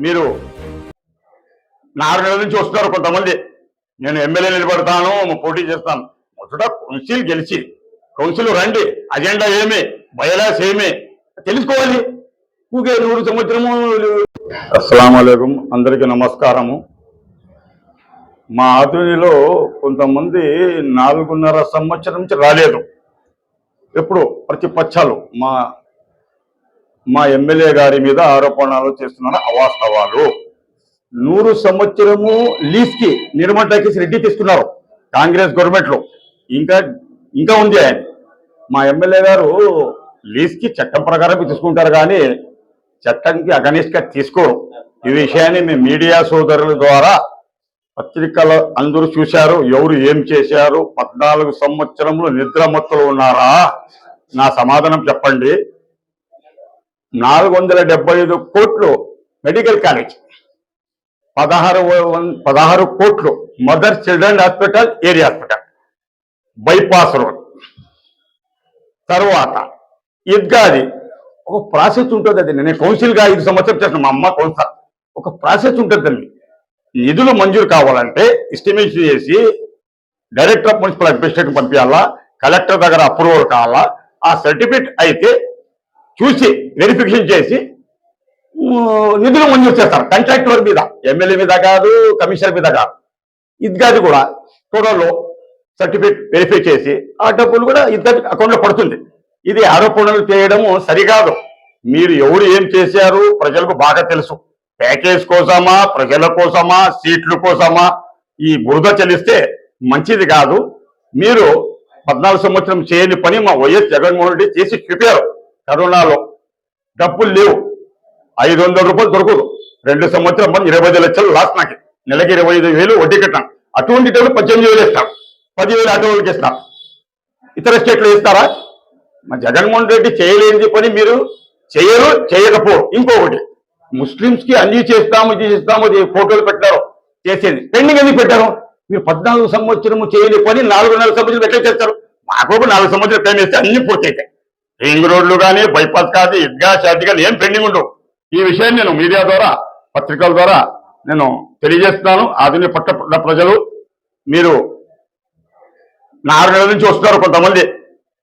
మీరు నాలుగు నెలల నుంచి వస్తున్నారు కొంతమంది. నేను ఎమ్మెల్యే నిలబడతాను పోటీ చేస్తాను. మొదట కౌన్సిల్ గెలిచి కౌన్సిల్ రండి. అజెండా ఏమి? బయలాస్ ఏమి? తెలుసుకోవాలి. ఊకే నూరు సంవత్సరము అస్సలం అందరికీ నమస్కారము. మా ఆధునిలో కొంతమంది నాలుగున్నర సంవత్సరం నుంచి రాలేదు. ఎప్పుడు? ప్రతిపక్షాలు. మా మా ఎమ్మెల్యే గారి మీద ఆరోపణలు చేస్తున్నాను అవాస్తవాలు. నూరు సంవత్సరము లీజ్కి నిర్మల్ టాకీస్ రెడ్డి తీసుకున్నారు కాంగ్రెస్ గవర్నమెంట్లో ఇంకా ఇంకా ఉంది ఆయన. మా ఎమ్మెల్యే గారు లీజ్కి చట్టం ప్రకారం తీసుకుంటారు కానీ చట్టంకి అగనిస్ట్గా తీసుకోరు. ఈ విషయాన్ని మేము మీడియా సోదరుల ద్వారా పత్రికలు అందరూ చూశారు. ఎవరు ఏం చేశారు? పద్నాలుగు సంవత్సరంలో నిద్రమత్తులు ఉన్నారా? నా సమాధానం చెప్పండి. నాలుగు వందల డెబ్బై ఐదు కోట్లు మెడికల్ కాలేజ్. పదహారు వం- పదహారు కోట్లు mother children hospital area hospital. Bypass road. తర్వాత ఈద్గాది. ఒక ప్రాసెస్ ఉంటుంది అది. నేను కౌన్సిల్గా ఐదు సంవత్సరం చేసిన మా అమ్మ కౌన్సిల్ ఒక ప్రాసెస్ ఉంటుందండి నిధులు మంజూరు కావాలంటే ఎస్టిమేషన్ చేసి డైరెక్టర్ ఆఫ్ మున్సిపల్ అడ్మినిస్ట్రేషన్ పంపించాలా కలెక్టర్ దగ్గర అప్రూవల్ కావాలా ఆ సర్టిఫికేట్ అయితే చూసి వెరిఫికేషన్ చేసి నిధులు మంజూరు చేస్తారు. కాంట్రాక్టర్ మీద ఎమ్మెల్యే మీద కాదు కమిషనర్ మీద కాదు. ఇద్గాది కూడా టోటల్లో సర్టిఫికేట్ వెరిఫై చేసి ఆ డబ్బులు కూడా ఇద్దరి అకౌంట్లో పడుతుంది. ఇది ఆరోపణలు చేయడము సరికాదు. మీరు ఎవరు ఏం చేశారు ప్రజలకు బాగా తెలుసు. ప్యాకేజ్ కోసమా ప్రజల కోసమా సీట్ల కోసమా? ఈ బురద చెల్లిస్తే మంచిది కాదు. మీరు పద్నాలుగు సంవత్సరం చేయని పని మా వైఎస్ జగన్మోహన్ రెడ్డి చేసి చూపారు. కరోనాలో డబ్బులు లేవు. ఐదు వందల రూపాయలు దొరకదు. రెండు సంవత్సరం పని ఇరవై ఐదు లక్షలు లాస్ట్ నాకు. నెలకి ఇరవై ఐదు వేలు వడ్డీ కట్టాను అటువంటి టైంలో పద్దెనిమిది వేలు ఇస్తాం పదివేలు ఆటో వాళ్ళకి ఇస్తాం ఇతర స్టేట్లు ఇస్తారా మా జగన్మోహన్ రెడ్డి చేయలేని పని మీరు చేయరు చేయకపో ఇంకొకటి ముస్లింస్కి అన్ని చేస్తాము ఇది చేస్తాము ఇది ఫోటోలు పెట్టారు. చేసేది. పెండింగ్ ఎందుకు పెట్టారు? మీరు పద్నాలుగు సంవత్సరము చేయని పని నాలుగున్నర సంవత్సరం ఎట్లా చేస్తారు మాకు ఒక నాలుగు సంవత్సరాలు టైం వేస్తే అన్ని పూర్తి అవుతాయి రింగ్ రోడ్లు కానీ బైపాస్ కానీ ఇద్గా షాది కానీ ఏం పెండింగ్ ఉండవు. ఈ విషయాన్ని నేను మీడియా ద్వారా పత్రికల ద్వారా నేను తెలియజేస్తున్నాను. ఆధునిక పట్ట ప్రజలు మీరు నాలుగు నెలల నుంచి వస్తున్నారు కొంతమంది.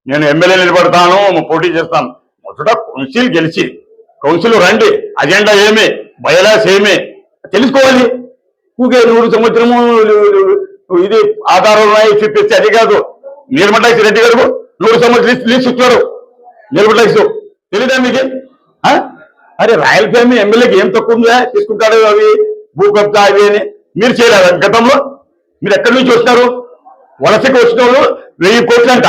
నేను ఎమ్మెల్యే నిలబడతాను పోటీ చేస్తాను. మొదట కౌన్సిల్ గెలిచి కౌన్సిల్ రండి. అజెండా ఏమి? బయలాస్ ఏమి? తెలుసుకోవాలి. ఊకే నూరు సంవత్సరము ఇది ఆధారాలు ఉన్నాయి చూపిస్తే అది కాదు. నిర్మటాక్షి రెడ్డి గారు నూరు సంవత్సరం లీస్ట్ ఇచ్చారు. నిలబడలేసు తెలీదా మీకు? ఆ? అరే ఫ్యామిలీ ఎమ్మెల్యేకి ఏం తక్కువ ఉందా తీసుకుంటాడు అవి? భూ కబ్జా అవి అని. మీరు చేయలేదు గతంలో? మీరు ఎక్కడి నుంచి వస్తారు వలసకి వచ్చిన వాళ్ళు వెయ్యి కోట్లు అంట.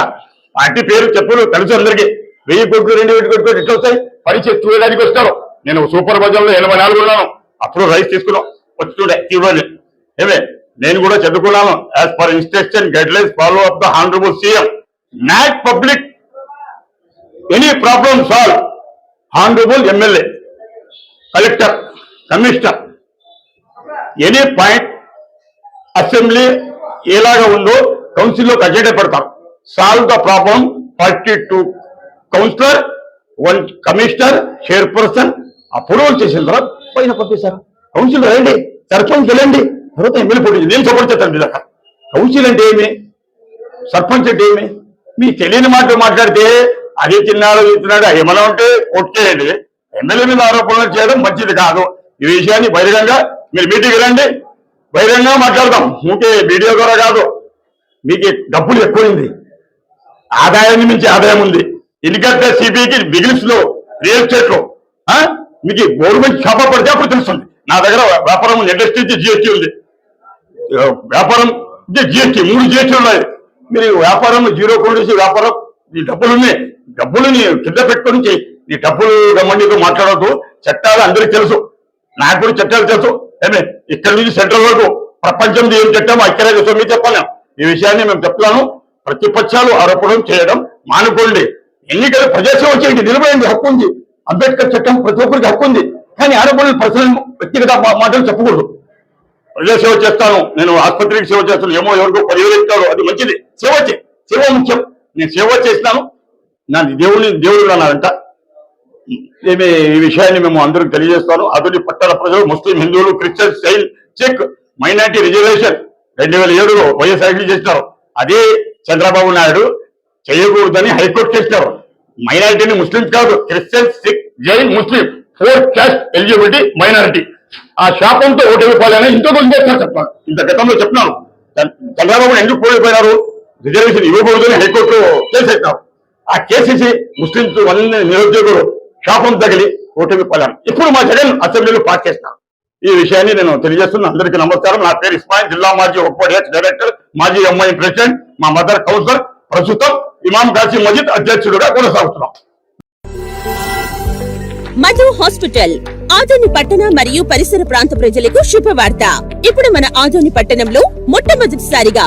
పార్టీ పేరు చెప్పులు తెలుసు అందరికీ. వెయ్యి కోట్లు రెండు వేలు కోట్లు ఎట్లా వస్తాయి? పని చేసి వస్తారు. నేను సూపర్ బజార్లో ఎనభై నాలుగు ఉన్నాను. అప్పుడు రైస్ తీసుకున్నాం. వచ్చి చూడే ఏమే నేను కూడా చదువుకున్నాను. As per instruction guidelines follow up the honourable CM not public any problem solve honourable MLA collector commissioner any point assembly ఎలాగా ఉందో కౌన్సిల్లో అజెండా పెడతారు. Solve the problem forty two councillor one commissioner chairperson approval చేసిన తర్వాత పైన పంపిస్తారు council రండి సర్పంచ్ వెళ్ళండి తర్వాత ఎమ్మెల్యే పోటీ నేను సపోర్ట్ చేస్తాను మీ కౌన్సిల్ అంటే ఏమి? సర్పంచ్ అంటే ఏమి? మీ తెలియని మాటలు మాట్లాడితే అది తిన్నాడు ఇది తిన్నాడు ఏమైనా ఉంటే కొట్టేయండి ఎమ్మెల్యే మీద ఆరోపణలు చేయడం మంచిది కాదు. ఈ విషయాన్ని బహిరంగంగా మీరు మీటింగ్ రండి. బహిరంగంగా మాట్లాడదాం. ఊకే వీడియో ద్వారా కాదు. మీకు డబ్బులు ఎక్కువైంది. ఆదాయాన్ని మించి ఆదాయం ఉంది. ఎందుకంటే సిబిఐకి బిగిన్స్లో రియల్ ఎస్టేట్లో ఆ? మీకు గవర్నమెంట్ షాపా పడితే అప్పుడు తెలుస్తుంది. నా దగ్గర వ్యాపారం ఇండస్ట్రీ జిఎస్టీ ఉంది. వ్యాపారం వ్యాపారం జిఎస్టీ మూడు జిఎస్టీ ఉన్నాయి. మీరు వ్యాపారం జీరో కొనేసి వ్యాపారం నీ డబ్బులు ఉన్నాయి కింద పెట్టుకొని నీ డబ్బులు రమ్మని మాట్లాడద్దు. చట్టాలు అందరికీ తెలుసు. నాకు కూడా చట్టాలు తెలుసు. ఏమే? ఇక్కడ నుంచి సెంట్రల్ వరకు ప్రపంచం ఏం చట్టం ఐక్యరాజ్య సమితి చెప్పాను ఈ విషయాన్ని మేము చెప్తున్నాను. ప్రతిపక్షాలు ఆరోపణలు చేయడం మానుకోండి. ఎన్నికలు ప్రజాసేవ చేయండి. నిలబడండి. హక్కు ఉంది. అంబేద్కర్ చట్టం ప్రతి ఒక్కరికి హక్కు ఉంది. కానీ ఆరోపణలు పర్సనల్ వ్యక్తిగత మాటలు చెప్పకూడదు. ప్రజాసేవ చేస్తాను. నేను ఆసుపత్రికి సేవ చేస్తాను. ఏమో ఎవరికో పదివేలు ఇస్తాడు అది మంచిది. సేవ చే సేవ ముఖ్యం. నేను సేవ చేసినాను. నా దేవుడిని దేవుడు అన్నారంట. ఏమి ఈ విషయాన్ని మేము అందరికి తెలియజేస్తాను. అదుని పట్టణ ప్రజలు ముస్లిం హిందువులు Christian style check minority reservation రెండు వేల ఏడులో వైఎస్ఆర్ చేసినారు. అదే చంద్రబాబు నాయుడు చేయకూడదని హైకోర్టు చేసినారు. మైనారిటీని ముస్లింస్ కాదు Christian Sikh Jain Muslim four caste eligibility minority. ఆ శాపంతో ఓటు వెళ్ళిపోవాలని ఇంకో కొంచెం చెప్పాను ఇంత గతంలో చెప్పినాను. చంద్రబాబు ఎందుకు పోయిపోయినారు రిజర్వేషన్ ఇవ్వకూడదని హైకోర్టు కేసు పెట్టినారు ఆ కేసేసి ముస్లింస్ అన్ని నిరుద్యోగులు శాపం తగిలి ఓటమి పలాం ఇప్పుడు మా జగన్ అసెంబ్లీలో పాస్ చేస్తాం. ఈ విషయాన్ని నేను తెలియజేస్తున్నా. అందరికీ నమస్కారం. నా పేరు ఇస్మాయిల్. జిల్లా మాజీ ఒప్పడిహెచ్ డైరెక్టర్ మాజీ ఎంఐ ప్రెసిడెంట్ మా మదర్ కౌన్సిలర్ ప్రస్తుతం ఇమాం కాసీ మజిద్ అధ్యక్షుడుగా కొనసాగుతున్నాం. మధు హాస్పిటల్ ఆదోని పట్టణ మరియు పరిసర ప్రాంత ప్రజలకు శుభవార్త. ఇప్పుడు మన ఆదోని పట్టణంలో మొట్టమొదటిసారిగా